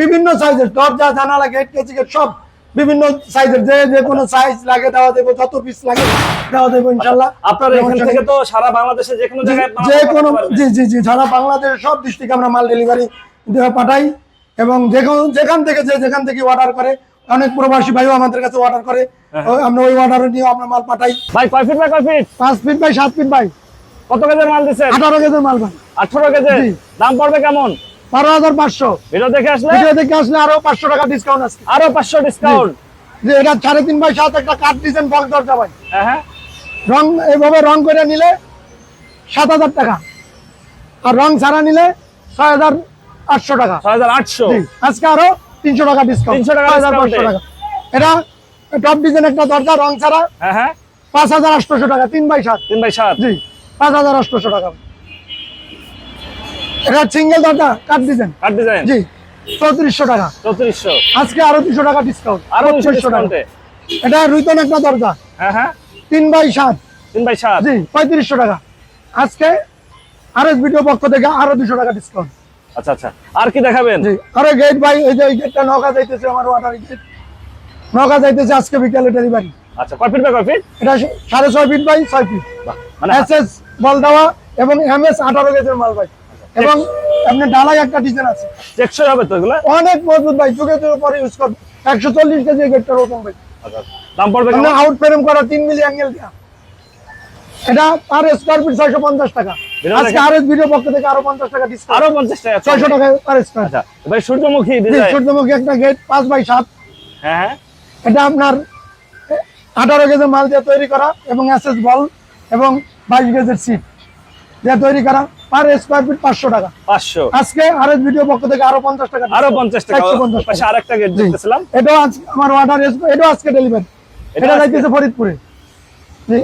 বিভিন্ন সাইজের দরজা জানালা গেট কেচি গেট সব বিভিন্ন সাইজের যে যে কোনো সাইজ লাগে দেওয়া দেবো যত পিস লাগে দেওয়া দেবো ইনশাল্লাহ আপনার এখান থেকে তো সারা বাংলাদেশে যে কোনো যে কোনো জি জি জি সারা বাংলাদেশের সব ডিস্ট্রিক্টে আমরা মাল ডেলিভারি দেওয়া পাঠাই এবং যে কোনো যেখান থেকে যে যেখান থেকে অর্ডার করে অনেক প্রবাসী ভাইও আমাদের কাছে অর্ডার করে হ্যাঁ। আমরা ওই অর্ডার নিয়ে আমরা মাল পাঠাই। ভাই কয় ফিট বাই কয় ফিট পাঁচ ফিট বাই সাত ফিট বাই কত কেজির মাল দিচ্ছেন? আঠারো কেজির মাল ভাই। আঠারো কেজি? দাম পড়বে কেমন? বারো হাজার পাঁচশো। ভিডিও দেখে আসলে? ভিডিও থেকে আসলে আরও পাঁচশো টাকা ডিসকাউন্ট আছে। আরও পাঁচশো ডিসকাউন্ট যে এটা সাড়ে তিন বাই সাত একটা কাঠ ডিজাইন বক্স দরজা ভাই। হ্যাঁ হ্যাঁ। রং এইভাবে রং করে নিলে সাত হাজার টাকা। আর রং ছাড়া নিলে ছয় হাজার আটশো টাকা। ছয় হাজার আটশো? আজকে আরও তিনশো টাকা ডিসকাউন্ট 300 টাকা হাজার পাঁচশো টাকা। এটা টপ ডিজাইন একটা দরজা রং ছাড়া হ্যাঁ হ্যাঁ। পাঁচ হাজার আটশোশো টাকা তিন বাই সাত। তিন বাই সাত? জি। পাঁচ হাজার আটশোশো টাকা। এটা সিঙ্গেল দরজা কাঠ ডিজাইন কাট ডিজাইন জি চৌত্রিশশো টাকা। চৌত্রিশশো। আজকে আরও দুশো টাকা ডিসকাউন্ট আরও পঁচিশশো টাকা। এটা রুইতন একটা দরজা। হ্যাঁ হ্যাঁ। তিন বাই সাত। তিন বাই সাত? জি পঁয়ত্রিশশো টাকা। আজকে আর এস ভিডিও পক্ষ থেকে আরও দুশো টাকা ডিসকাউন্ট আচ্ছা আচ্ছা। আর কি দেখাবেন? জি আরও গেট ভাই এই যে এই গেটটা নৌকা যাইতেছে আমার ওয়াটার গেট নৌকা যাইতেছে আজকে বিকালে ডেলিভারি আচ্ছা কয় ফিট বাই কয় ফিট এটা সাড়ে ছয় ফিট বাই ছয় ফিট মানে এস এস বল দেওয়া এবং এম এস আঠারো গেজের মাল ভাই। এবং আপনার ডালাই একটা ডিজাইন আছে। টেকসই হবে তো এগুলো? অনেক মজবুত ভাই যুগে যুগে পরে ইউজ করবে একশো চল্লিশ কেজি এই গেটটার ওরকম ভাই। আচ্ছা, দাম পড়বে কেমন? আউট ফ্রেম করা তিন মিলি অ্যাঙ্গেল দেওয়া এটা পার স্কোয়ার ফিট ছয়শো পঞ্চাশ টাকা। আজকে আর এস ভিডিও পক্ষ থেকে আরও পঞ্চাশ টাকা ডিসকাউন্ট আরও পঞ্চাশ টাকা ছয়শো টাকা পার স্কোয়ার আচ্ছা ভাই সূর্যমুখী সূর্যমুখী একটা গেট পাঁচ বাই সাত। হ্যাঁ হ্যাঁ। এটা আপনার আঠারো গেজের মাল দিয়ে তৈরি করা এবং এসএস বল এবং বাইশ গেজের সিট দিয়ে তৈরি করা পার স্কোয়ার ফিট পাঁচশো টাকা। পাঁচশো। আজকে আর এস ভিডিও পক্ষ থেকে আরও পঞ্চাশ টাকা আরও পঞ্চাশ টাকা। পঞ্চাশ টাকা। আরেকটা গেট জি। দেখতেছিলাম। এটাও আজ আমার অর্ডার এটাও আজকে ডেলিভারি এটা যাইতেছে ফরিদপুরে।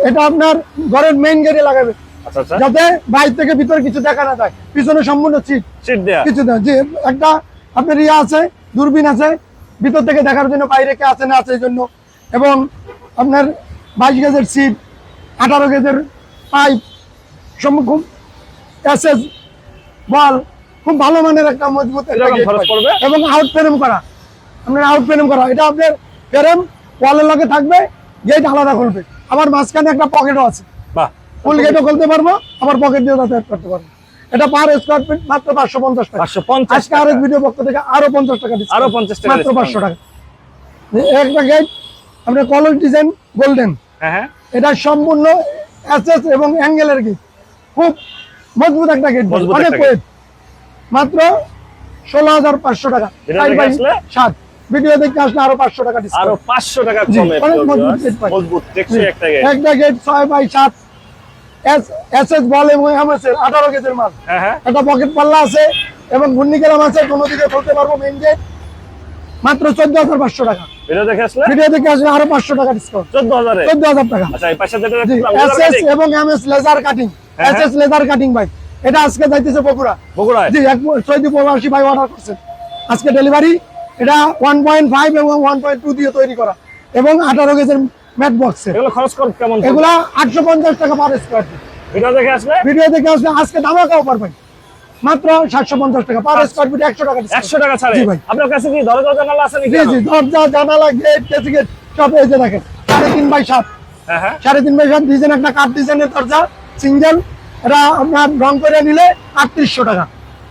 এটা আপনার ঘরের মেইন গেটে লাগাবে। আচ্ছা আচ্ছা। যাতে বাইরে থেকে ভিতরে কিছু দেখা না যায়। পিছনে সম্পূর্ণ সিট সিট দেয়া। কিছু না। যে একটা আপনার ইয়ে আছে দূরবীন আছে। ভিতর থেকে দেখার জন্য বাইরে কে আছে না আছে এই জন্য। এবং আপনার বাইশ গেজের সিট আঠারো গেজের পাইপ সম্মুখ এসএস বল খুব ভালো মানের একটা মজবুত? এবং আউট ফ্রেম করা। আপনার আউট ফ্রেম করা। এটা আপনার ফ্রেম ওয়ালের লগে থাকবে গেট আলাদা খুলবে। আবার মাঝখানে একটা পকেটও আছে। ফুল গেটও খুলতে পারব আবার পকেট দিয়ে যাতায়াত করতে পারব। এটা পার স্কোয়ার ফিট মাত্র পাঁচশো পঞ্চাশ টাকা। পঞ্চাশ আজকে আরও ভিডিও পক্ষ থেকে আরও পঞ্চাশ টাকা discount। আরও 50 টাকা মাত্র পাঁচশো টাকা। একটা গেট আপনার কলর ডিজাইন গোল্ডেন এটা সম্পূর্ণ এসএস এবং অ্যাঙ্গেলের গেট খুব মজবুত একটা গেট অনেক ওয়েট মাত্র ষোলো হাজার পাঁচশো টাকা? সাত। ভিডিও দেখতে আসলে আরও পাঁচশো টাকা আরও পাঁচশো টাকা অনেক মজবুত। একটা গেট। ছয় বাই সাত। এস এস বল এবং এমএসের আঠারো গেজের মাল। হ্যাঁ হ্যাঁ। একটা পকেট পাল্লা আছে এবং আছে কোনো দিকে খুলতে পারব মেইন গেট মাত্র চোদ্দ হাজার পাঁচশো টাকা। ভিডিও দেখে আসলে? ভিডিও দেখে আসলে আরও পাঁচশো টাকা ডিসকাউন্ট চোদ্দ হাজারে? চোদ্দ হাজার টাকা। আচ্ছা এবং লেজার কাটিং হ্যাঁ, এস এস কাটিং ভাই এটা আজকে যাইতেছে বগুড়া। বগুড়ায়? জি এক প্রবাসী ভাই অর্ডার করছেন আজকে ডেলিভারি এটা ওয়ান পয়েন্ট ফাইভ এবং ওয়ান পয়েন্ট টু দিয়ে তৈরি করা। এবং আঠারো গেজের ম্যাট বক্সে এগুলো খরচ কেমন? এগুলা আটশো পঞ্চাশ টাকা পার স্কোয়ার ফিট ভিডিও দেখে আসলে? ভিডিও দেখে আসলে আজকে মাত্র সাতশো পঞ্চাশ টাকা পার স্কোয়ার ফিট একশো টাকা। একশো টাকা ছাড়ে? জি ভাই। আপনার কাছে কি দরজা জানালা আছে নাকি জি জি দরজা জানালা গেট কেসি গেট সব এই যে দেখেন। সাড়ে তিন বাই সাত। হ্যাঁ হ্যাঁ। সাড়ে তিন বাই সাত ডিজাইন একটা কাঠ ডিজাইনের দরজা। সিঙ্গেল এটা আপনার রং করে নিলে আটত্রিশশো টাকা।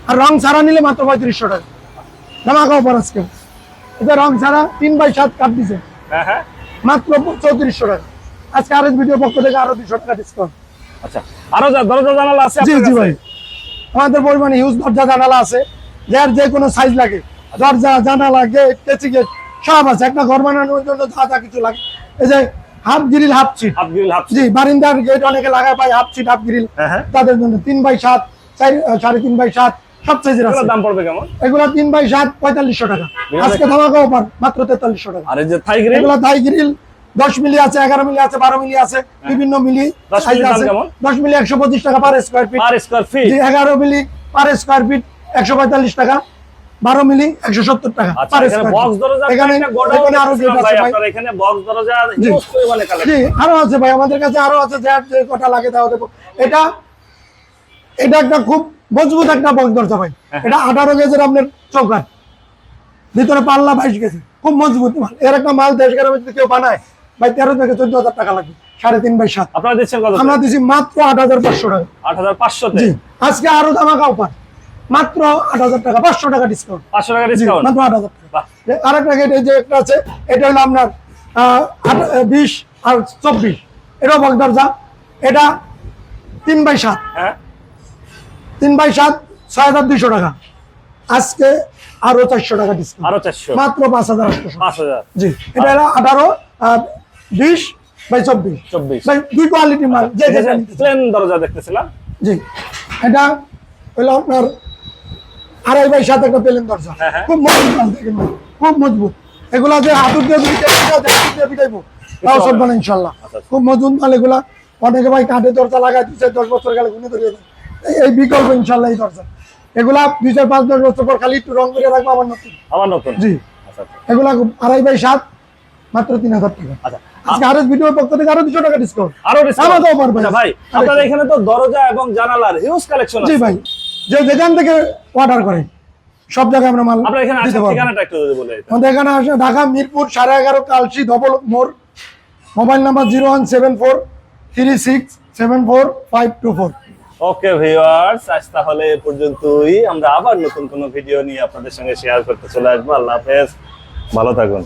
আর রং ছাড়া নিলে মাত্র পঁয়ত্রিশশো টাকা। ধামাকা অফার আজকে। এটা রং ছাড়া তিন বাই সাত কাঠ ডিজাইন হ্যাঁ হ্যাঁ। মাত্র চৌত্রিশশো টাকা। আজকে আর ভিডিও পক্ষ থেকে আরও দুশো টাকা ডিসকাউন্ট আচ্ছা আরও দরজা জানালা আছে জি জি ভাই। আমাদের পরিমাণে হিউজ দরজা জানালা আছে। যার যে কোনো সাইজ লাগে। দরজা জানালা গেট কেচি গেট সব আছে। একটা ঘর বানানোর জন্য যা যা কিছু লাগে। এই যে half grill half sheet. Half grill half জি বারিন্দার গেট অনেকে লাগায় পায় হাফ চিট হাফ গ্রিল। হ্যাঁ হ্যাঁ। তাদের জন্য তিন বাই সাত সাড়ে তিন বাই সাত সব সাইজের আছে। দাম পড়বে কেমন? এগুলো তিন বাই সাত পঁয়তাল্লিশশো টাকা। আজকে ধামাকা অফার মাত্র তেতাল্লিশশো টাকা। আর যে থাই গ্রিল এগুলো থাই গ্রিল দশ মিলি আছে এগারো মিলি আছে বারো মিলি আছে বিভিন্ন মিলি আছে? দশ মিলি একশো পঁচিশ টাকা per square feet per square feet জি এগারো মিলি পার স্কোয়ার ফিট একশো পঁয়তাল্লিশ টাকা। বারো মিলি একশো সত্তর টাকা আরও আছে ভাই। আমাদের কাছে আরও আছে যে কটা লাগে তাও দেবো। এটা এটা একটা খুব মজবুত একটা বক্স দরজা ভাই। হ্যাঁ। এটা আঠারো গেজের আপনার চৌকাট ভিতরে পাল্লা বাইশ গেছে খুব মজবুত মাল। এর একটা মাল দেশ গ্রামে যদি কেউ বানায় ভাই তেরো থেকে চোদ্দ হাজার টাকা লাগবে। সাড়ে তিন বাই সাত। আপনারা দিচ্ছেন কত আমরা দিছি মাত্র আট হাজার পাঁচশো টাকা। আট হাজার পাঁচশোতে? আজকে আরও দামাকা অফার। মাত্র আট হাজার টাকা পাঁচশো টাকা ডিসকাউন্ট পাঁচশো টাকা ডিসকাউন্ট মাত্র আট হাজার টাকা। গেট এই যে একটা আছে এটা হলো আপনার বিশ আর চব্বিশ। এটাও বক দরজা। এটা তিন বাই সাত। হ্যাঁ। তিন বাই সাত ছয় হাজার দুইশো টাকা। আজকে আরও চারশো টাকা ডিসকাউন্ট আরও চারশো। মাত্র পাঁচ হাজার পাঁচ হাজার। জি এটা হলো আঠারো বিশ বাই চব্বিশ। চব্বিশ। ভাই দুই কোয়ালিটি মাল। যে। প্লেন দরজা দেখতেছিলাম। জি এটা হলো আপনার আড়াই বাই সাত একটা পেলেন দরজা। হ্যাঁ, হ্যাঁ। খুব মজবুত দেখেন খুব মজবুত। এগুলা যে হাতুর দিয়ে দিয়ে পিটাইবো তাও সব না। না ইনশাল্লাহ। আচ্ছা, আচ্ছা। খুব মজবুত মাল এগুলা। অনেকে ভাই কাঠের দরজা লাগায় দুই চার দশ বছর গেলে গুনে ধরিয়ে এই- বিকল্প ইনশাল্লাহ এই দরজা। এগুলা দুই চার পাঁচ দশ বছর পর খালি একটু রং করে রাখব আমার নতুন। আবার নতুন? জি। আচ্ছা এগুলা আড়াই বাই সাত মাত্র তিন হাজার টাকা। আচ্ছা। আজকে আরও ভিডিওর পক্ষ থেকে আরও দুশো টাকা ডিসকাউন্ট আরও ডিসকাউন্ট আমাকেও পারবে। ভাই আরেকটু। এখানে তো দরজা এবং জানালার হিউজ কালেকশন জি আছে। ভাই। যে যেখান থেকে অর্ডার করে সব জায়গায় আমরা মাল এখানে দিতে পারব। আমাদের আসে ঢাকা মিরপুর সাড়ে এগারো কালসি ধবল মোড়। Mobile number zero one seven four three six seven four five two four. Okay viewers আজ তাহলে এ পর্যন্তই। আমরা আবার নতুন কোনো ভিডিও নিয়ে আপনাদের সঙ্গে শেয়ার করতে চলে আসব। আল্লাহ হাফেজ। ভালো থাকুন।